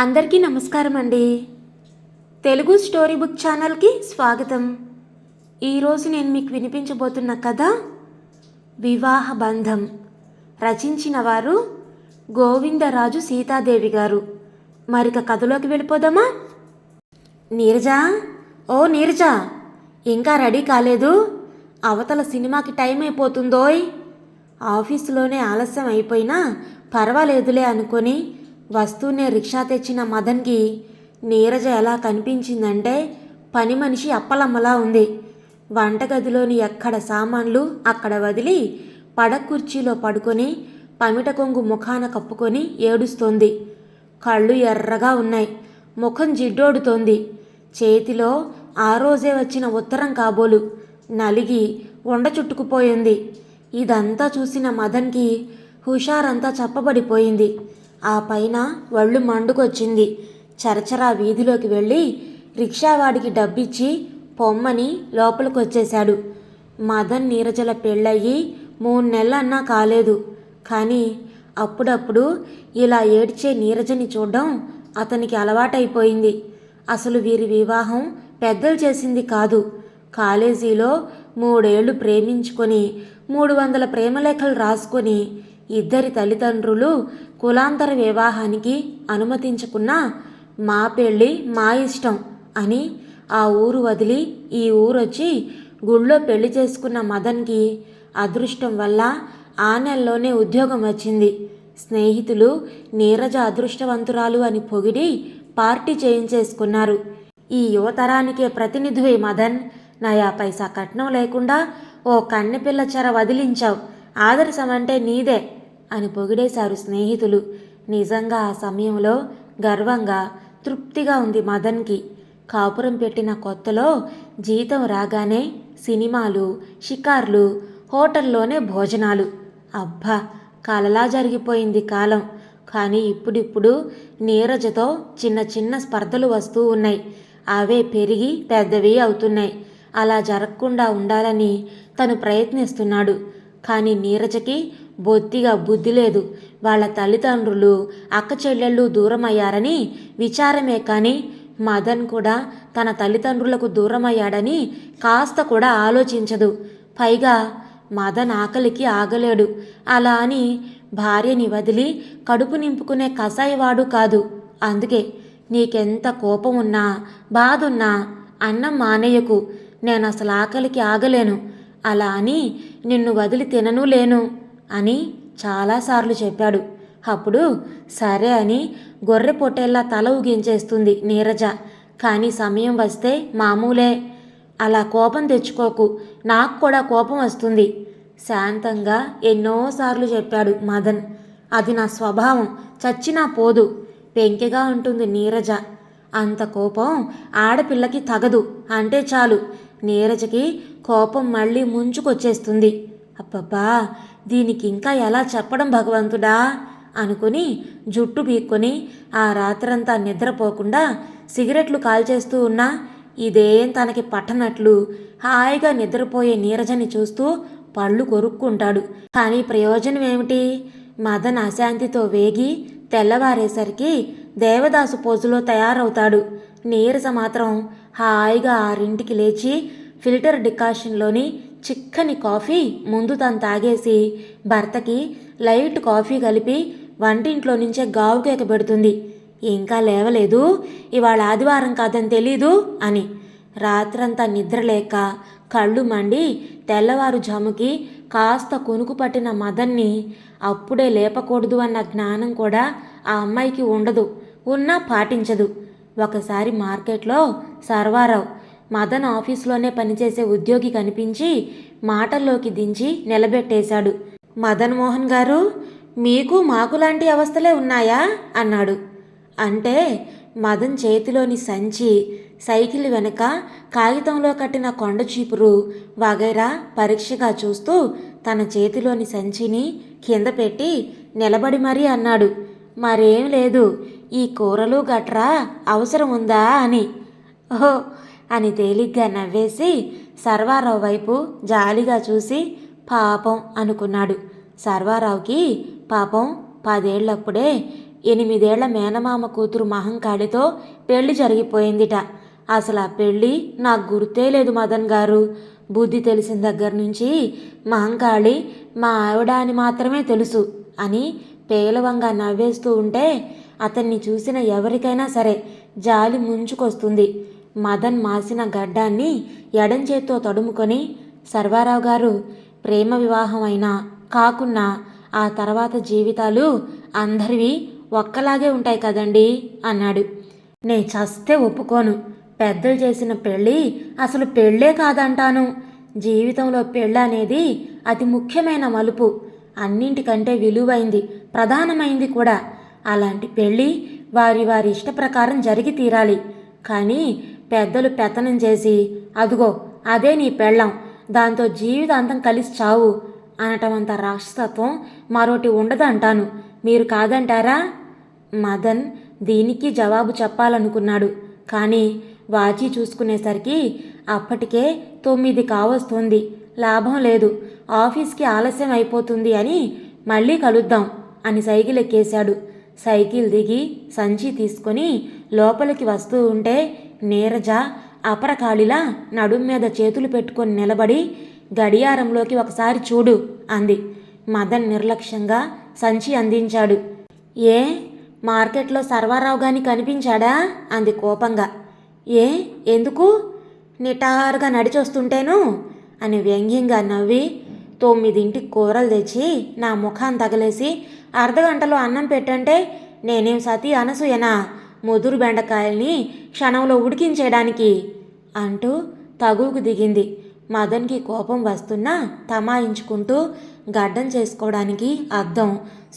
అందరికీ నమస్కారం అండి. తెలుగు స్టోరీ బుక్ ఛానల్కి స్వాగతం. ఈరోజు నేను మీకు వినిపించబోతున్న కథ వివాహ బంధం. రచించిన వారు గోవిందరాజు సీతాదేవి గారు. మరిక కథలోకి వెళ్ళిపోదామా? నీరజా ఓ నీరజా ఇంకా రెడీ కాలేదు. అవతల సినిమాకి టైం అయిపోతుందోయ్. ఆఫీసులోనే ఆలస్యం అయిపోయినా పర్వాలేదులే అనుకొని వస్తూనే రిక్షా తెచ్చిన మదన్కి నీరజ ఎలా కనిపించిందంటే పని మనిషి అప్పలమ్మలా ఉంది. వంటగదిలోని ఎక్కడ సామాన్లు అక్కడ వదిలి పడకుర్చీలో పడుకొని పమిట కొంగు ముఖాన కప్పుకొని ఏడుస్తోంది. కళ్ళు ఎర్రగా ఉన్నాయి. ముఖం జిడ్డోడుతోంది. చేతిలో ఆ రోజే వచ్చిన ఉత్తరం కాబోలు. నలిగి ఉండ చుట్టుకుపోయింది. ఇదంతా చూసిన మదన్కి హుషారంతా చప్పబడిపోయింది. ఆ పైన వళ్ళు మండుకొచ్చింది. చరచరా వీధిలోకి వెళ్ళి రిక్షావాడికి డబ్బిచ్చి పొమ్మని లోపలికొచ్చేశాడు. మదన్ నీరజల పెళ్ళయ్యి మూడు నెలలన్నా కాలేదు. కానీ అప్పుడప్పుడు ఇలా ఏడ్చే నీరజని చూడడం అతనికి అలవాటైపోయింది. అసలు వీరి వివాహం పెద్దలు చేసింది కాదు. కాలేజీలో మూడేళ్ళు ప్రేమించుకొని మూడు వందల ప్రేమలేఖలు రాసుకొని ఇద్దరి తల్లిదండ్రులు కులాంతర వివాహానికి అనుమతించకున్నా మా పెళ్ళి మా ఇష్టం అని ఆ ఊరు వదిలి ఈ ఊరొచ్చి గుళ్ళో పెళ్ళి చేసుకున్న మదన్కి అదృష్టం వల్ల ఆ నెలలోనే ఉద్యోగం వచ్చింది. స్నేహితులు నీరజ అదృష్టవంతురాలు అని పొగిడి పార్టీ చేయించేసుకున్నారు. ఈ యువతరానికే ప్రతినిధివే మదన్. నయా పైసా కట్నం లేకుండా ఓ కన్నెపిల్ల చెర వదిలించావు. ఆదర్శం అంటే నీదే. అని పొగిడేశారు స్నేహితులు. నిజంగా ఆ సమయంలో గర్వంగా తృప్తిగా ఉంది మదన్కి. కాపురం పెట్టిన కొత్తలో జీతం రాగానే సినిమాలు షికార్లు హోటల్లోనే భోజనాలు. అబ్బా కలలా జరిగిపోయింది కాలం. కానీ ఇప్పుడిప్పుడు నీరజతో చిన్న చిన్న స్పర్ధలు వస్తూ ఉన్నాయి. అవే పెరిగి పెద్దవి అవుతున్నాయి. అలా జరగకుండా ఉండాలని తను ప్రయత్నిస్తున్నాడు. కానీ నీరజకి బొత్తిగా బుద్ధి లేదు. వాళ్ళ తల్లిదండ్రులు అక్క చెల్లెళ్ళు దూరమయ్యారని విచారమే కానీ మదన్ కూడా తన తల్లిదండ్రులకు దూరమయ్యాడని కాస్త కూడా ఆలోచించదు. పైగా మదన్ ఆకలికి ఆగలేడు. అలా అని భార్యని వదిలి కడుపు నింపుకునే కసాయివాడు కాదు. అందుకే నీకెంత కోపం ఉన్నా బాధున్నా అన్నం మానేయకు. నేను అసలు ఆకలికి ఆగలేను. అలా అని నిన్ను వదిలి తినను లేను. అని చాలాసార్లు చెప్పాడు. అప్పుడు సరే అని గొర్రె పొట్టేల్లా తల ఊగించేస్తుంది నీరజ. కానీ సమయం వస్తే మామూలే అలా కోపం తెచ్చుకోకు నాకు కూడా కోపం వస్తుంది శాంతంగా ఎన్నోసార్లు చెప్పాడు మదన్. అది నా స్వభావం చచ్చినా పోదు పెంకెగా ఉంటుంది నీరజ. అంత కోపం ఆడపిల్లకి తగదు అంటే చాలు. నీరజకి కోపం మళ్ళీ ముంచుకొచ్చేస్తుంది. అబ్బబ్బా దీనికి ఇంకా ఎలా చెప్పడం భగవంతుడా? అనుకుని జుట్టు పీక్కొని ఆ రాత్రంతా నిద్రపోకుండా సిగరెట్లు కాల్చేస్తూ ఉన్నా ఇదేం తనకి పట్టనట్లు? హాయిగా నిద్రపోయే నీరజని చూస్తూ పళ్ళు కొరుక్కుంటాడు. కానీ ప్రయోజనం ఏమిటి? మదన్ అశాంతితో వేగి తెల్లవారేసరికి దేవదాసు పోజులో తయారవుతాడు. నీరజ మాత్రం హాయిగా ఆరింటికి లేచి ఫిల్టర్ డికాషన్లోని చిక్కని కాఫీ ముందు తను తాగేసి భర్తకి లైట్ కాఫీ కలిపి వంటింట్లో నుంచే గావు కేక పెడుతుంది ఇంకా లేవలేదు. ఇవాళ ఆదివారం కాదని తెలీదు అని. రాత్రంతా నిద్రలేక కళ్ళు మండి తెల్లవారుజాముకి కాస్త కొనుకు పట్టిన మదన్ని అప్పుడే లేపకూడదు అన్న జ్ఞానం కూడా ఆ అమ్మాయికి ఉండదు. ఉన్నా పాటించదు. ఒకసారి మార్కెట్లో సర్వారావు మదన్ ఆఫీస్లోనే పనిచేసే ఉద్యోగి కనిపించి మాటల్లోకి దించి నిలబెట్టేశాడు. మదన్ మోహన్ గారు మీకు మాకు లాంటి అవస్థలే ఉన్నాయా? అన్నాడు. అంటే మదన్ చేతిలోని సంచి సైకిల్ వెనక కాగితంలో కట్టిన కొండ చీపురు వగైరా పరీక్షగా చూస్తూ తన చేతిలోని సంచిని కింద పెట్టి నిలబడి మరీ అన్నాడు. మరేం లేదు ఈ కూరలు గట్రా అవసరం ఉందా? అని. ఓహో అని తేలిగ్గా నవ్వేసి సర్వారావు వైపు జాలిగా చూసి పాపం అనుకున్నాడు. సర్వారావుకి పాపం పదేళ్ళప్పుడే ఎనిమిదేళ్ళ మేనమామ కూతురు మహంకాళితో పెళ్ళి జరిగిపోయిందిట. అసలు ఆ పెళ్ళి నాకు గుర్తే లేదు మదన్ గారు. బుద్ధి తెలిసిన దగ్గర నుంచి మహంకాళి మా ఆవిడ అని మాత్రమే తెలుసు అని పేలవంగా నవ్వేస్తూ ఉంటే అతన్ని చూసిన ఎవరికైనా సరే జాలి ముంచుకొస్తుంది. మదన్ మాసిన గడ్డాన్ని ఎడంచేత్తో తడుముకొని సర్వారావు గారు ప్రేమ వివాహం అయినా కాకున్నా ఆ తర్వాత జీవితాలు అందరివి ఒక్కలాగే ఉంటాయి కదండి అన్నాడు. నే చస్తే ఒప్పుకోను. పెద్దలు చేసిన పెళ్ళి అసలు పెళ్ళే కాదంటాను. జీవితంలో పెళ్ళి అనేది అతి ముఖ్యమైన మలుపు. అన్నింటికంటే విలువైంది ప్రధానమైంది కూడా. అలాంటి పెళ్ళి వారి వారి ఇష్ట ప్రకారం జరిగి తీరాలి. కానీ పెద్దలు పెత్తనం చేసి అదుగో అదే నీ పెళ్ళం. దాంతో జీవితాంతం కలిసి చావు అనటం అంత రాక్షసత్వం మరోటి ఉండదంటాను. మీరు కాదంటారా? మదన్ దీనికి జవాబు చెప్పాలనుకున్నాడు. కానీ వాచి చూసుకునేసరికి అప్పటికే తొమ్మిది కావస్తుంది. లాభం లేదు. ఆఫీస్కి ఆలస్యం అయిపోతుంది అని మళ్ళీ కలుద్దాం అని సైకిల్ ఎక్కేశాడు సైకిల్ దిగి సంచి తీసుకొని లోపలికి వస్తూ ఉంటే నీరజ అపరకాళిలా నడుం మీద చేతులు పెట్టుకొని నిలబడి గడియారంలోకి ఒకసారి చూడు అంది. మదన్ నిర్లక్ష్యంగా సంచి అందించాడు. ఏ? మార్కెట్లో సర్వారావు గాని కనిపించాడా? అంది కోపంగా. ఏ? ఎందుకు? నిటారుగా నడిచొస్తుంటేను? అని వ్యంగ్యంగా నవ్వి తొమ్మిదింటికి కూరలు తెచ్చి నా ముఖాన్ని తగలేసి అర్ధగంటలో అన్నం పెట్టంటే నేనేం సతీ అనసూయనా? ముదురు బెండకాయల్ని క్షణంలో ఉడికించేయడానికి అంటూ తగువుకు దిగింది. మదన్కి కోపం వస్తున్నా తమాయించుకుంటూ గడ్డం చేసుకోవడానికి అద్దం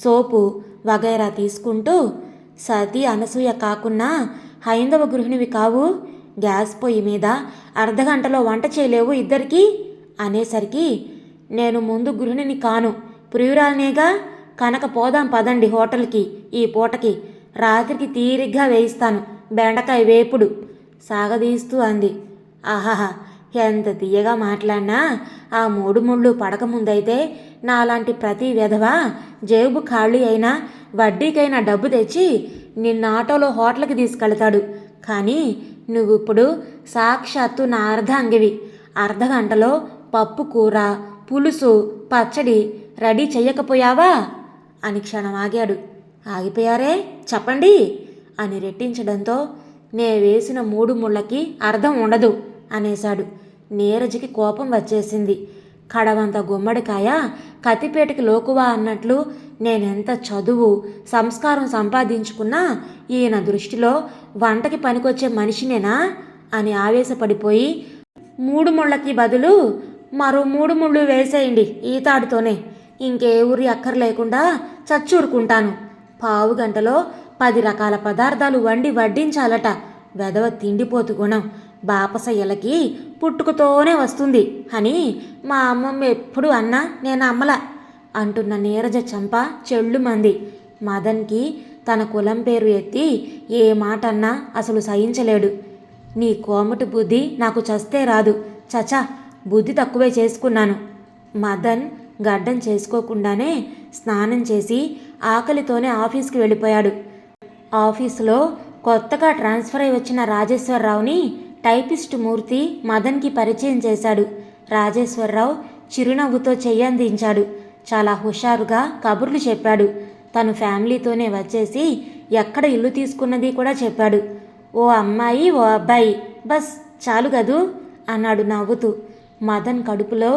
సోపు వగైరా తీసుకుంటూ సతీ అనసూయ కాకున్నా హైందవ గృహిణివి కావు. గ్యాస్ పొయ్యి మీద అర్ధగంటలో వంట చేయలేవు ఇద్దరికి అనేసరికి నేను ముందు గృహిణిని కాను. ప్రియురాలనేగా కనుక పోదాం పదండి హోటల్కి ఈ పూటకి రాత్రికి తీరిగ్గా వేయిస్తాను. బెండకాయ వేపుడు. సాగదీస్తూ అంది. ఆహాహా ఎంత తీయగా మాట్లాడినా ఆ మూడు ముళ్ళు పడకముందైతే నాలాంటి ప్రతి విధవ జేబు ఖాళీ అయినా వడ్డీకైనా డబ్బు తెచ్చి నిన్న ఆటోలో హోటల్కి తీసుకెళ్తాడు. కానీ నువ్విప్పుడు సాక్షాత్తు నా అర్ధాంగివి. అర్ధగంటలో పప్పు కూర పులుసు పచ్చడి రెడీ చెయ్యకపోయావా? అని క్షణం ఆగాడు. ఆగిపోయారే? చెప్పండి అని రెట్టించడంతో నే వేసిన మూడు ముళ్ళకి అర్థం ఉండదు అనేశాడు. నీరజకి కోపం వచ్చేసింది. కడవంత గుమ్మడికాయ కత్తిపేటకి లోకువా అన్నట్లు నేనెంత చదువు సంస్కారం సంపాదించుకున్నా ఈయన దృష్టిలో వంటకి పనికొచ్చే మనిషినేనా? అని ఆవేశపడిపోయి మూడు ముళ్ళకి బదులు మరో మూడు ముళ్ళు వేసేయండి ఈతాడుతోనే. ఇంకే ఊరి అక్కర్లేకుండా చచ్చూరుకుంటాను. పావు గంటలో పది రకాల పదార్థాలు వండి వడ్డించాలట. వెదవ తిండిపోతు గుణం. బాపసయ్యలకి పుట్టుకతోనే వస్తుంది. అని మా అమ్మమ్మ ఎప్పుడు అన్నా నేను అమ్మల అంటున్న నీరజ చంప చెళ్ళుమంది మదన్కి తన కులం పేరు ఎత్తి ఏ మాట అన్నా అసలు సహించలేడు. నీ కోమటి బుద్ధి నాకు చస్తే రాదు. చచా బుద్ధి తక్కువే చేసుకున్నాను. మదన్ గడ్డం చేసుకోకుండానే స్నానం చేసి ఆకలితోనే ఆఫీస్కి వెళ్ళిపోయాడు. ఆఫీసులో కొత్తగా ట్రాన్స్ఫర్ అయి వచ్చిన రాజేశ్వరరావుని టైపిస్ట్ మూర్తి మదన్కి పరిచయం చేశాడు. రాజేశ్వరరావు చిరునవ్వుతో చెయ్యందించాడు చాలా హుషారుగా కబుర్లు చెప్పాడు. తను ఫ్యామిలీతోనే వచ్చేసి ఎక్కడ ఇల్లు తీసుకున్నది కూడా చెప్పాడు. ఓ అమ్మాయి ఓ అబ్బాయి బస్ చాలు కదూ అన్నాడు నవ్వుతూ. మదన్ కడుపులో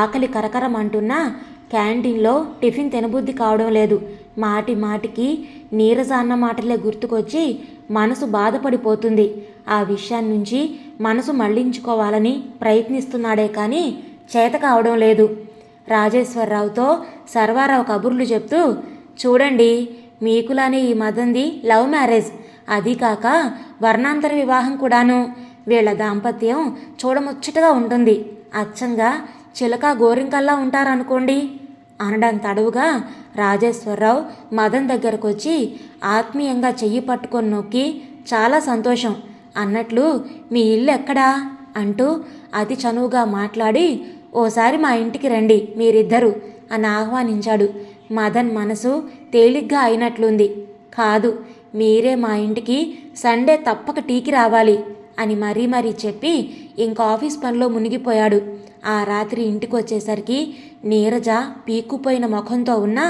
ఆకలి కరకరమంటున్నా క్యాంటీన్లో టిఫిన్ తినబుద్ధి కావడం లేదు. మాటి మాటికి నీరజ అన్న మాటలే గుర్తుకొచ్చి మనసు బాధపడిపోతుంది. ఆ విషయాన్ని నుంచి మనసు మళ్ళించుకోవాలని ప్రయత్నిస్తున్నాడే కానీ చేత కావడం లేదు. రాజేశ్వరరావుతో సర్వారావు కబుర్లు చెప్తూ చూడండి మీకులానే ఈ మదంది లవ్ మ్యారేజ్. అది కాక వర్ణాంతర వివాహం కూడాను. వీళ్ళ దాంపత్యం చూడముచ్చటగా ఉంటుంది. అచ్చంగా చిలక గోరింకల్లా ఉంటారనుకోండి అనడం తడవుగా రాజేశ్వరరావు మదన్ దగ్గరకు వచ్చి ఆత్మీయంగా చెయ్యి పట్టుకొని నొక్కి చాలా సంతోషం. అన్నట్లు మీ ఇల్లు ఎక్కడా అంటూ అతి చనువుగా మాట్లాడి ఓసారి మా ఇంటికి రండి మీరిద్దరూ అని ఆహ్వానించాడు. మదన్ మనసు తేలిగ్గా అయినట్లుంది. కాదు మీరే మా ఇంటికి సండే తప్పక టీకి రావాలి అని మరీ మరీ చెప్పి ఇంకా ఆఫీస్ పనిలో మునిగిపోయాడు. ఆ రాత్రి ఇంటికి వచ్చేసరికి నీరజ పీక్కుపోయిన ముఖంతో ఉన్న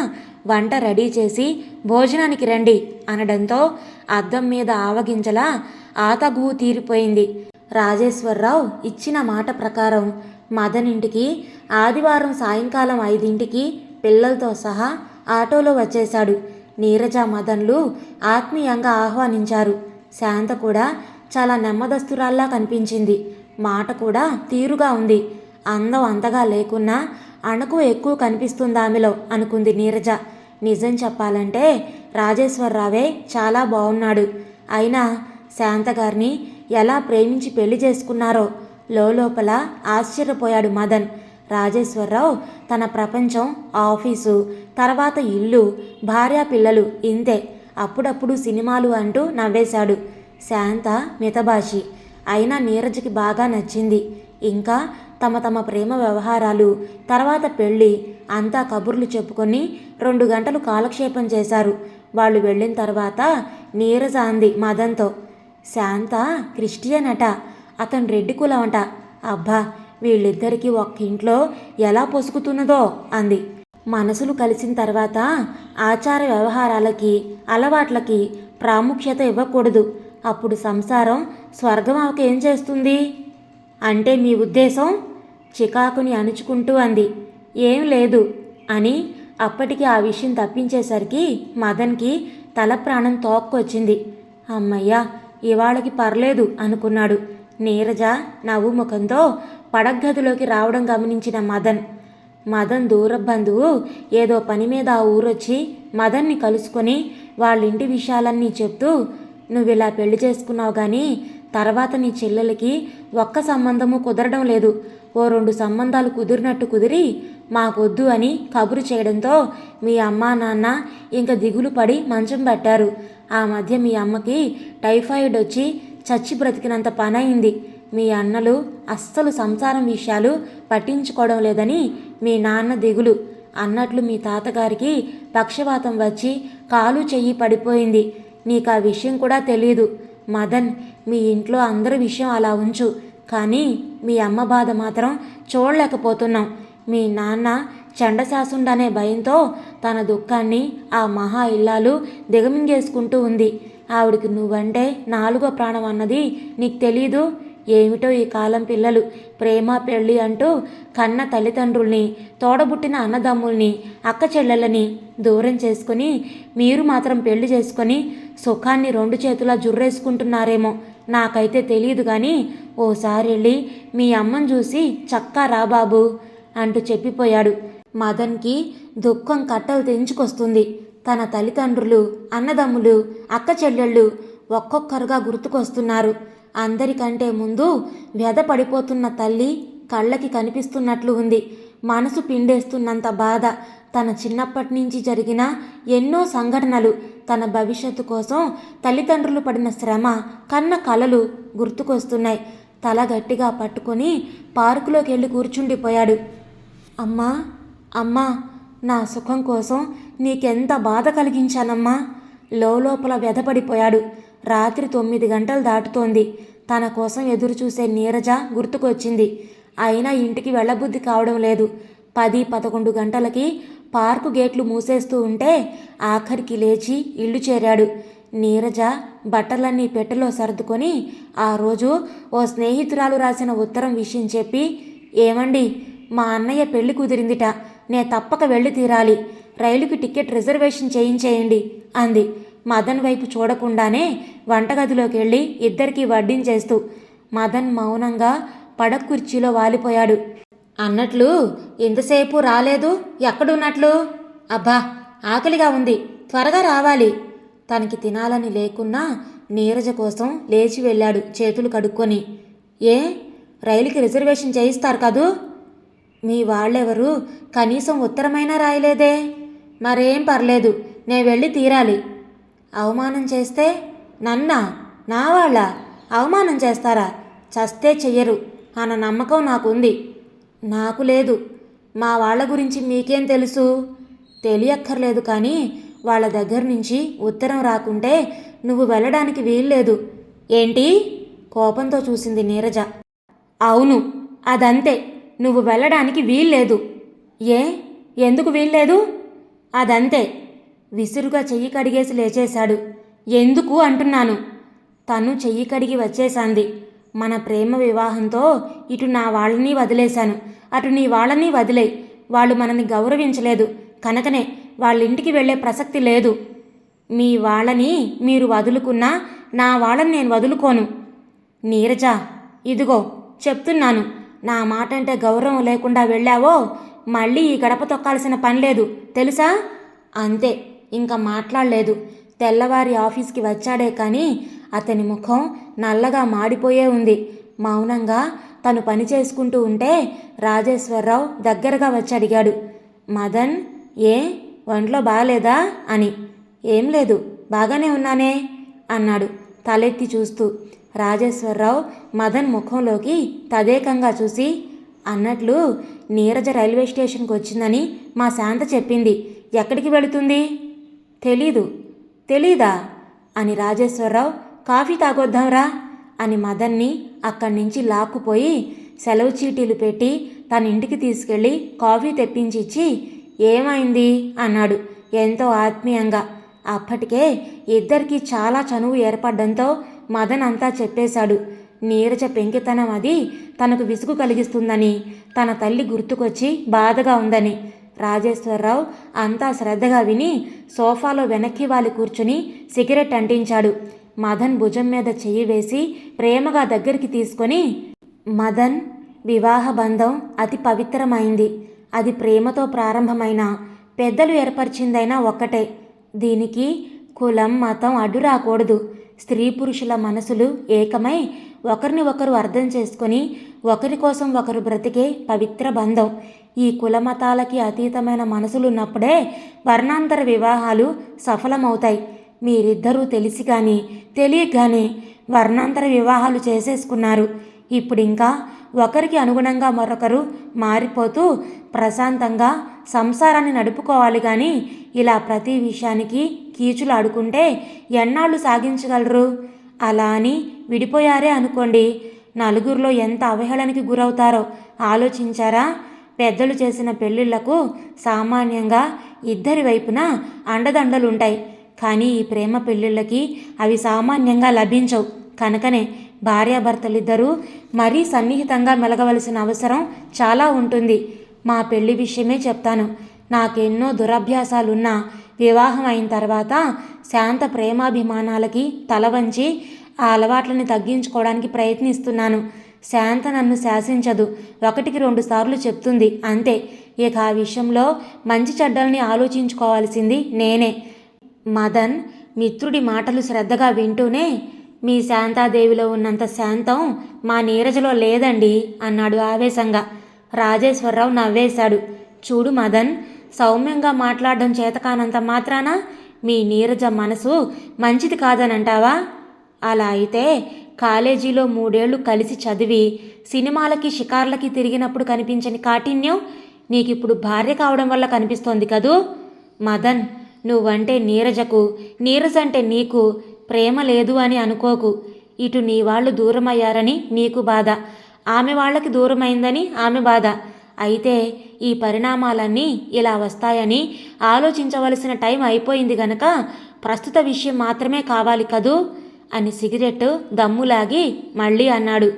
వంట రెడీ చేసి భోజనానికి రండి అనడంతో అద్దం మీద ఆవగింజలా ఆతగువు తీరిపోయింది. రాజేశ్వరరావు ఇచ్చిన మాట ప్రకారం మదన్ ఇంటికి ఆదివారం సాయంకాలం ఐదింటికి పిల్లలతో సహా ఆటోలో వచ్చేశాడు. నీరజ మదన్లు ఆత్మీయంగా ఆహ్వానించారు. శాంత కూడా చాలా నెమ్మదస్తురాల్లా కనిపించింది. మాట కూడా తీరుగా ఉంది. అందం అంతగా లేకున్నా అణకు ఎక్కువ కనిపిస్తుంది ఆమెలో అనుకుంది నీరజ. నిజం చెప్పాలంటే రాజేశ్వరరావే చాలా బాగున్నాడు అయినా శాంత గారిని ఎలా ప్రేమించి పెళ్ళి చేసుకున్నారో లోపల ఆశ్చర్యపోయాడు మదన్. రాజేశ్వరరావు తన ప్రపంచం ఆఫీసు తర్వాత ఇల్లు భార్యా పిల్లలు ఇంతే. అప్పుడప్పుడు సినిమాలు అంటూ నవ్వేశాడు. శాంత మితభాషి. అయినా నీరజ్కి బాగా నచ్చింది. ఇంకా తమ తమ ప్రేమ వ్యవహారాలు తర్వాత పెళ్ళి అంతా కబుర్లు చెప్పుకొని రెండు గంటలు కాలక్షేపం చేశారు. వాళ్ళు వెళ్ళిన తర్వాత నీరజ అంది మదన్తో శాంత క్రిస్టియన్ అట అతను రెడ్డి కులం అట అబ్బా వీళ్ళిద్దరికీ ఒక్క ఇంట్లో ఎలా పొసుకుతున్నదో అంది. మనసులు కలిసిన తర్వాత ఆచార వ్యవహారాలకి అలవాట్లకి ప్రాముఖ్యత ఇవ్వకూడదు. అప్పుడు సంసారం స్వర్గం అవక ఏం చేస్తుంది? అంటే మీ ఉద్దేశం చికాకుని అణుచుకుంటూ అంది. ఏం లేదు అని అప్పటికి ఆ విషయం తప్పించేసరికి మదన్కి తల ప్రాణం తోక్కొచ్చింది. అమ్మయ్యా ఇవాళకి పర్లేదు అనుకున్నాడు. నీరజ నవ్వు ముఖంతో రావడం గమనించిన మదన్. మదన్ దూర బంధువు ఏదో పని మీద ఆ ఊరొచ్చి మదన్ని కలుసుకొని వాళ్ళ ఇంటి విషయాలన్నీ చెప్తూ నువ్వు ఇలా పెళ్ళి చేసుకున్నావు కానీ తర్వాత నీ చెల్లెలకి ఒక్క సంబంధము కుదరడం లేదు. ఓ రెండు సంబంధాలు కుదిరినట్టు కుదిరి మాకొద్దు అని కబురు చేయడంతో మీ అమ్మా నాన్న ఇంక దిగులు పడి మంచం పట్టారు. ఆ మధ్య మీ అమ్మకి టైఫాయిడ్ వచ్చి చచ్చి బ్రతికినంత పనయింది. మీ అన్నలు అస్సలు సంసారం విషయాలు పట్టించుకోవడం లేదని మీ నాన్న దిగులు. అన్నట్లు మీ తాతగారికి పక్షవాతం వచ్చి కాలు చెయ్యి పడిపోయింది. నీకు ఆ విషయం కూడా తెలియదు మదన్ మీ ఇంట్లో అందరి విషయం అలా ఉంచు. కానీ మీ అమ్మ బాధ మాత్రం చూడలేకపోతున్నాం. మీ నాన్న చండశాసుండనే భయంతో తన దుఃఖాన్ని ఆ మహా ఇల్లాలు దిగమింగేసుకుంటూ ఉంది. ఆవిడికి నువ్వంటే నాలుగో ప్రాణం అన్నది నీకు తెలీదు. ఏమిటో ఈ కాలం పిల్లలు? ప్రేమ పెళ్ళి అంటూ కన్న తల్లిదండ్రుల్ని తోడబుట్టిన అన్నదమ్ముల్ని అక్క చెల్లెళ్ళని దూరం చేసుకుని మీరు మాత్రం పెళ్ళి చేసుకొని సుఖాన్ని రెండు చేతులా జుర్రేసుకుంటున్నారేమో. నాకైతే తెలియదు కానీ ఓసారి వెళ్ళి మీ అమ్మని చూసి చక్కా రా బాబు అంటూ చెప్పిపోయాడు. మదన్కి దుఃఖం కట్టలు తెంచుకొస్తుంది. తన తల్లిదండ్రులు అన్నదమ్ములు అక్క చెల్లెళ్ళు ఒక్కొక్కరుగా గుర్తుకొస్తున్నారు. అందరికంటే ముందు వ్యధ పడిపోతున్న తల్లి కళ్ళకి కనిపిస్తున్నట్లు ఉంది. మనసు పిండేస్తున్నంత బాధ. తన చిన్నప్పటి నుంచి జరిగిన ఎన్నో సంఘటనలు తన భవిష్యత్తు కోసం తల్లిదండ్రులు పడిన శ్రమ కన్న కలలు గుర్తుకొస్తున్నాయి. తల గట్టిగా పట్టుకొని పార్కులోకి వెళ్ళి కూర్చుండిపోయాడు. అమ్మా అమ్మా నా సుఖం కోసం నీకెంత బాధ కలిగించానమ్మా లోపల వ్యధపడిపోయాడు. రాత్రి తొమ్మిది గంటలు దాటుతోంది. తన కోసం ఎదురు చూసే నీరజ గుర్తుకొచ్చింది. అయినా ఇంటికి వెళ్ళబుద్ధి కావడం లేదు. పది పదకొండు గంటలకి పార్కు గేట్లు మూసేస్తూ ఉంటే ఆఖరికి లేచి ఇల్లు చేరాడు. నీరజ బట్టలన్నీ పెట్టెలో సర్దుకొని ఆ రోజు ఓ స్నేహితురాలు రాసిన ఉత్తరం విషయం చెప్పి ఏమండి మా అన్నయ్య పెళ్ళి కుదిరిందిట. నే తప్పక వెళ్ళి తీరాలి. రైలుకి టికెట్ రిజర్వేషన్ చేయించేయండి అంది. మదన్ వైపు చూడకుండానే వంటగదిలోకి వెళ్ళి ఇద్దరికీ వడ్డించేస్తూ మదన్ మౌనంగా పడక కుర్చీలో వాలిపోయాడు. అన్నట్లు ఇంతసేపు రాలేదు? ఎక్కడున్నట్లు? అబ్బా ఆకలిగా ఉంది. త్వరగా రావాలి. తనకి తినాలని లేకున్నా నీరజ కోసం లేచి వెళ్ళాడు చేతులు కడుక్కొని. ఏ? రైలుకి రిజర్వేషన్ చేయిస్తారు కదూ? మీ వాళ్ళెవరు కనీసం ఉత్తరమైనా రాయలేదే? మరేం పర్లేదు నే వెళ్ళి తీరాలి. అవమానం చేస్తే నన్నా నా వాళ్ళ అవమానం చేస్తారా? చస్తే చెయ్యరు అన్న నమ్మకం నాకుంది. నాకు లేదు. మా వాళ్ళ గురించి మీకేం తెలుసు? తెలియక్కర్లేదు కానీ వాళ్ళ దగ్గర నుంచి ఉత్తరం రాకుంటే నువ్వు వెళ్ళడానికి వీల్లేదు. ఏంటి? కోపంతో చూసింది నీరజ. అవును అదంతే. నువ్వు వెళ్ళడానికి వీల్లేదు. ఏ? ఎందుకు వీల్లేదు? అదంతే. విసురుగా చెయ్యి కడిగేసి లేచేశాడు. ఎందుకు? అంటున్నాను. తను చెయ్యి కడిగి వచ్చేశాంది. మన ప్రేమ వివాహంతో ఇటు నా వాళ్ళని వదిలేశాను. అటు నీ వాళ్ళని వదిలే వాళ్ళు మనని గౌరవించలేదు. కనుకనే వాళ్ళ ఇంటికి వెళ్ళే ప్రసక్తి లేదు. మీ వాళ్ళని మీరు వదులుకున్నా నా వాళ్ళని నేను వదులుకోను. నీరజ ఇదిగో చెప్తున్నాను. నా మాట అంటే గౌరవం లేకుండా వెళ్ళావో మళ్ళీ ఈ గడప తొక్కాల్సిన పని లేదు. తెలుసా? అంతే. ఇంకా మాట్లాడలేదు. తెల్లవారి ఆఫీస్కి వచ్చాడే కానీ అతని ముఖం నల్లగా మాడిపోయే ఉంది. మౌనంగా తను పని చేసుకుంటూ ఉంటే రాజేశ్వరరావు దగ్గరగా వచ్చి అడిగాడు మదన్ ఏ ఒంట్లో బాగాలేదా అని. ఏం లేదు బాగానే ఉన్నానే అన్నాడు తలెత్తి చూస్తూ. రాజేశ్వరరావు మదన్ ముఖంలోకి తదేకంగా చూసి అన్నట్లు నీరజ రైల్వే స్టేషన్కి వచ్చిందని మా శాంత చెప్పింది. ఎక్కడికి వెళుతుంది? తెలీదు. తెలీదా? అని రాజేశ్వరరావు కాఫీ తాగొద్దాంరా అని మదన్ని అక్కడి నుంచి లాక్కుపోయి సెలవు చీటీలు పెట్టి తన ఇంటికి తీసుకెళ్ళి కాఫీ తెప్పించి ఇచ్చి ఏమైంది? అన్నాడు ఎంతో ఆత్మీయంగా. అప్పటికే ఇద్దరికి చాలా చనువు ఏర్పడడంతో మదన్ అంతా చెప్పేశాడు నీరజ పెంకితనం అది తనకు విసుగు కలిగిస్తుందని తన తల్లి గుర్తుకొచ్చి బాధగా ఉందని. రాజేశ్వరరావు అంతా శ్రద్ధగా విని సోఫాలో వెనక్కి వాలి కూర్చుని సిగరెట్ అంటించాడు. మదన్ భుజం మీద చెయ్యి వేసి ప్రేమగా దగ్గరికి తీసుకొని మదన్ వివాహ బంధం అతి పవిత్రమైంది. అది ప్రేమతో ప్రారంభమైన పెద్దలు ఏర్పరిచిందైనా ఒక్కటే. దీనికి కులం మతం అడ్డు రాకూడదు. స్త్రీ పురుషుల మనసులు ఏకమై ఒకరిని ఒకరు అర్థం చేసుకొని ఒకరి కోసం ఒకరు బ్రతికే పవిత్ర బంధం. ఈ కులమతాలకి అతీతమైన మనసులున్నప్పుడే వర్ణాంతర వివాహాలు సఫలమవుతాయి. మీరిద్దరూ తెలిసి కానీ తెలియక కానీ వర్ణాంతర వివాహాలు చేసేసుకున్నారు. ఇప్పుడు ఇంకా ఒకరికి అనుగుణంగా మరొకరు మారిపోతూ ప్రశాంతంగా సంసారాన్ని నడుపుకోవాలి కానీ ఇలా ప్రతి విషయానికి కీచులు ఆడుకుంటే ఎన్నాళ్ళు సాగించగలరు? అలా అని విడిపోయారే అనుకోండి. నలుగురిలో ఎంత అవహేళనకి గురవుతారో ఆలోచించారా? పెద్దలు చేసిన పెళ్ళిళ్ళకు సామాన్యంగా ఇద్దరి వైపున అండదండలుంటాయి. కానీ ఈ ప్రేమ పెళ్ళిళ్ళకి అవి సామాన్యంగా లభించవు. కనుకనే భార్యాభర్తలిద్దరూ మరీ సన్నిహితంగా మెలగవలసిన అవసరం చాలా ఉంటుంది. మా పెళ్ళి విషయమే చెప్తాను. నాకెన్నో దురభ్యాసాలున్నా వివాహం అయిన తర్వాత శాంత ప్రేమాభిమానాలకి తల వంచి ఆ అలవాట్లని తగ్గించుకోవడానికి ప్రయత్నిస్తున్నాను. శాంత నన్ను శాసించదు. ఒకటికి రెండు సార్లు చెప్తుంది. అంతే. ఇక ఆ విషయంలో మంచి చెడ్డల్ని ఆలోచించుకోవాల్సింది నేనే. మదన్ మిత్రుడి మాటలు శ్రద్ధగా వింటూనే మీ శాంతాదేవిలో ఉన్నంత శాంతం మా నీరజలో లేదండి అన్నాడు ఆవేశంగా. రాజేశ్వరరావు నవ్వేశాడు. చూడు మదన్ సౌమ్యంగా మాట్లాడడం చేతకానంత మాత్రాన మీ నీరజ మనసు మంచిది కాదనంటావా? అలా అయితే కాలేజీలో మూడేళ్ళు కలిసి చదివి సినిమాలకి షికార్లకి తిరిగినప్పుడు కనిపించని కాఠిన్యం నీకిప్పుడు భార్య కావడం వల్ల కనిపిస్తోంది కదూ? మదన్ నువ్వంటే నీరజకు నీరజ అంటే నీకు ప్రేమ లేదు అని అనుకోకు. ఇటు నీ వాళ్ళు దూరమయ్యారని నీకు బాధ. ఆమె వాళ్ళకి దూరమైందని ఆమె బాధ. అయితే ఈ పరిణామాలన్నీ ఇలా వస్తాయని ఆలోచించవలసిన టైం అయిపోయింది గనక ప్రస్తుత విషయం మాత్రమే కావాలి కదూ? అని సిగరెట్ దమ్ములాగి మళ్ళీ అన్నాడు.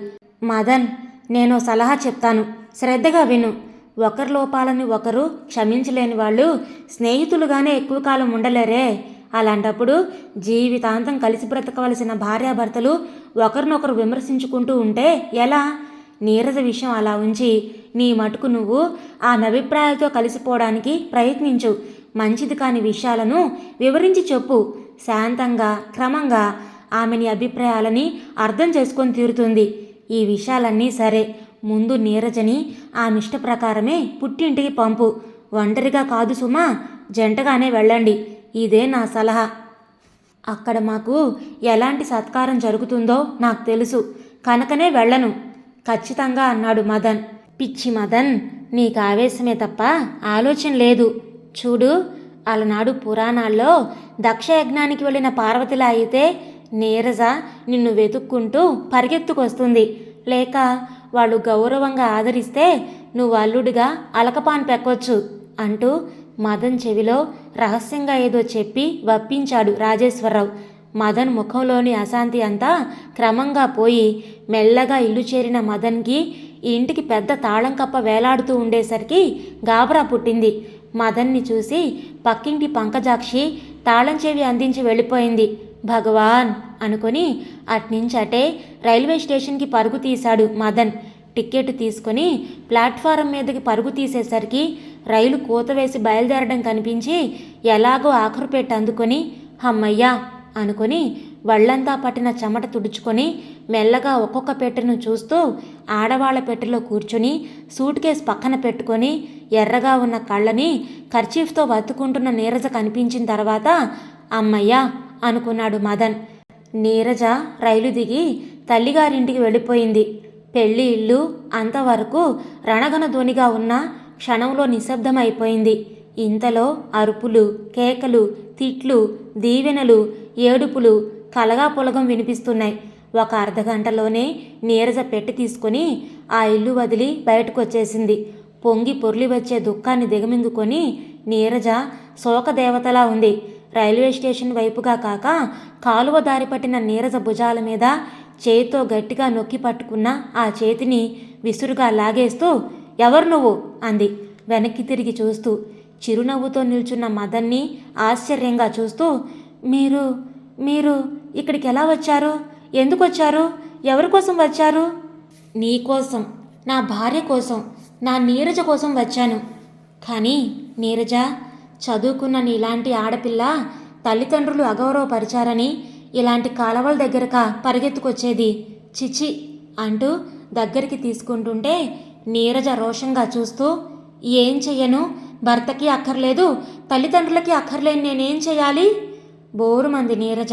మదన్ నేను సలహా చెప్తాను. శ్రద్ధగా విను. ఒకరి లోపాలని ఒకరు క్షమించలేని వాళ్ళు స్నేహితులుగానే ఎక్కువ కాలం ఉండలేరే. అలాంటప్పుడు జీవితాంతం కలిసి బ్రతకవలసిన భార్యాభర్తలు ఒకరినొకరు విమర్శించుకుంటూ ఉంటే ఎలా? నీరజ విషయం అలా ఉంచి నీ మటుకు నువ్వు ఆమె అభిప్రాయాలతో కలిసిపోవడానికి ప్రయత్నించు. మంచిది కాని విషయాలను వివరించి చెప్పు. శాంతంగా క్రమంగా ఆమెని అభిప్రాయాలని అర్థం చేసుకొని తీరుతుంది. ఈ విషయాలన్నీ సరే. ముందు నీరజని ఆమె ఇష్ట ప్రకారమే పుట్టింటికి పంపు. ఒంటరిగా కాదు సుమా జంటగానే వెళ్ళండి. ఇదే నా సలహా. అక్కడ మాకు ఎలాంటి సత్కారం జరుగుతుందో నాకు తెలుసు. కనుకనే వెళ్ళను. ఖచ్చితంగా అన్నాడు మదన్. పిచ్చి మదన్ నీకు ఆవేశమే తప్ప ఆలోచన లేదు. చూడు అలనాడు పురాణాల్లో దక్షయజ్ఞానికి వెళ్ళిన పార్వతిలా అయితే నీరజ నిన్ను వెతుక్కుంటూ పరిగెత్తుకొస్తుంది. లేక వాళ్ళు గౌరవంగా ఆదరిస్తే నువ్వు అల్లుడిగా అలకపాన్ పెక్కొచ్చు అంటూ మదన్ చెవిలో రహస్యంగా ఏదో చెప్పి వప్పించాడు రాజేశ్వరరావు. మదన్ ముఖంలోని అశాంతి అంతా క్రమంగా పోయి మెల్లగా ఇల్లు చేరిన మదన్కి ఈ ఇంటికి పెద్ద తాళం కప్ప వేలాడుతూ ఉండేసరికి గాబరా పుట్టింది. మదన్ని చూసి పక్కింటి పంకజాక్షి తాళం చెవి అందించి వెళ్ళిపోయింది. భగవాన్ అనుకొని అట్నుంచి అటే రైల్వే స్టేషన్కి పరుగు తీశాడు మదన్. టిక్కెట్ తీసుకొని ప్లాట్ఫారం మీదకి పరుగు తీసేసరికి రైలు కూత వేసి బయలుదేరడం కనిపించి ఎలాగో ఆఖరు పెట్టి అందుకొని హమ్మయ్యా అనుకొని వళ్ళంతా పట్టిన చెమట తుడుచుకొని మెల్లగా ఒక్కొక్క పెట్టెను చూస్తూ ఆడవాళ్ళ పెట్టెలో కూర్చుని సూట్ కేస్ పక్కన పెట్టుకొని ఎర్రగా ఉన్న కళ్ళని కర్చీఫ్తో వత్తుకుంటున్న నీరజ కనిపించిన తర్వాత అమ్మయ్యా అనుకున్నాడు మదన్. నీరజ రైలు దిగి తల్లిగారింటికి వెళ్ళిపోయింది. పెళ్ళి ఇల్లు అంతవరకు రణగన ధ్వనిగా ఉన్న క్షణంలో నిశ్శబ్దమైపోయింది. ఇంతలో అరుపులు కేకలు తిట్లు దీవెనలు ఏడుపులు కలగా పొలగం వినిపిస్తున్నాయి. ఒక అర్ధగంటలోనే నీరజ పెట్టి తీసుకొని ఆ ఇల్లు వదిలి బయటకు వచ్చేసింది పొంగి పొర్లి వచ్చే దుఃఖాన్ని దిగమింగుకొని నీరజ శోకదేవతలా ఉంది. రైల్వే స్టేషన్ వైపుగా కాక కాలువ దారి పట్టిన నీరజ భుజాల మీద చేతితో గట్టిగా నొక్కి పట్టుకున్న ఆ చేతిని విసురుగా లాగేస్తూ ఎవరు నువ్వు? అంది. వెనక్కి తిరిగి చూస్తూ చిరునవ్వుతో నిల్చున్న మదన్ని ఆశ్చర్యంగా చూస్తూ మీరు మీరు ఇక్కడికి ఎలా వచ్చారు? ఎందుకు వచ్చారు? ఎవరి కోసం వచ్చారు? నీ కోసం నా భార్య కోసం నా నీరజ కోసం వచ్చాను. కానీ నీరజ చదువుకున్న నీలాంటి ఆడపిల్ల తల్లిదండ్రులు అగౌరవపరిచారని ఇలాంటి కాలవల దగ్గరక పరిగెత్తుకొచ్చేది. చిచి అంటూ దగ్గరికి తీసుకుంటుంటే నీరజ రోషంగా చూస్తూ ఏం చెయ్యను? భర్తకి అక్కర్లేదు తల్లిదండ్రులకి అక్కర్లేని నేనేం చేయాలి బోరుమంది నీరజ.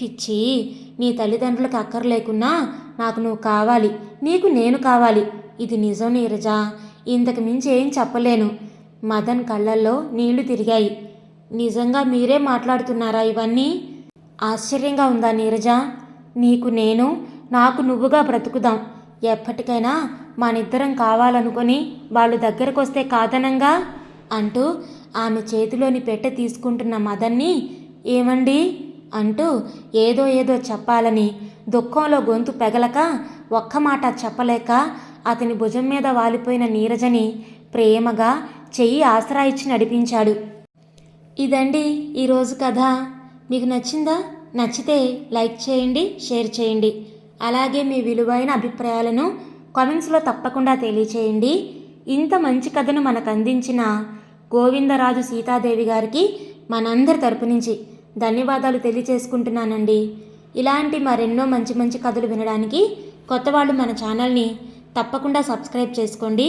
పిచ్చి నీ తల్లిదండ్రులకు అక్కర్లేకున్నా నాకు నువ్వు కావాలి నీకు నేను కావాలి. ఇది నిజం నీరజ. ఇంతకు మించి ఏం చెప్పలేను. మదన్ కళ్ళల్లో నీళ్ళు తిరిగాయి. నిజంగా మీరే మాట్లాడుతున్నారా ఇవన్నీ? ఆశ్చర్యంగా ఉందా నీరజ? నీకు నేను నాకు నువ్వుగా బ్రతుకుదాం. ఎప్పటికైనా మనిద్దరం కావాలనుకొని వాళ్ళు దగ్గరకు వస్తే కాదనంగా? అంటూ ఆమె చేతిలోని పెట్టె తీసుకుంటున్న మదన్ని ఏమండి? అంటూ ఏదో ఏదో చెప్పాలని దుఃఖంలో గొంతు పెగలక ఒక్క మాట చెప్పలేక అతని భుజం మీద వాలిపోయిన నీరజని ప్రేమగా చెయ్యి ఆసరా ఇచ్చి నడిపించాడు. ఇదండి ఈరోజు కథ. మీకు నచ్చిందా? నచ్చితే లైక్ చేయండి షేర్ చేయండి. అలాగే మీ విలువైన అభిప్రాయాలను కామెంట్స్లో తప్పకుండా తెలియచేయండి. ఇంత మంచి కథను మనకు అందించిన గోవిందరాజు సీతాదేవి గారికి మనందరి తరపు నుంచి ధన్యవాదాలు తెలియచేసుకుంటున్నానండి. ఇలాంటి మరెన్నో మంచి మంచి కథలు వినడానికి కొత్త వాళ్ళు మన ఛానల్ని తప్పకుండా సబ్స్క్రైబ్ చేసుకోండి.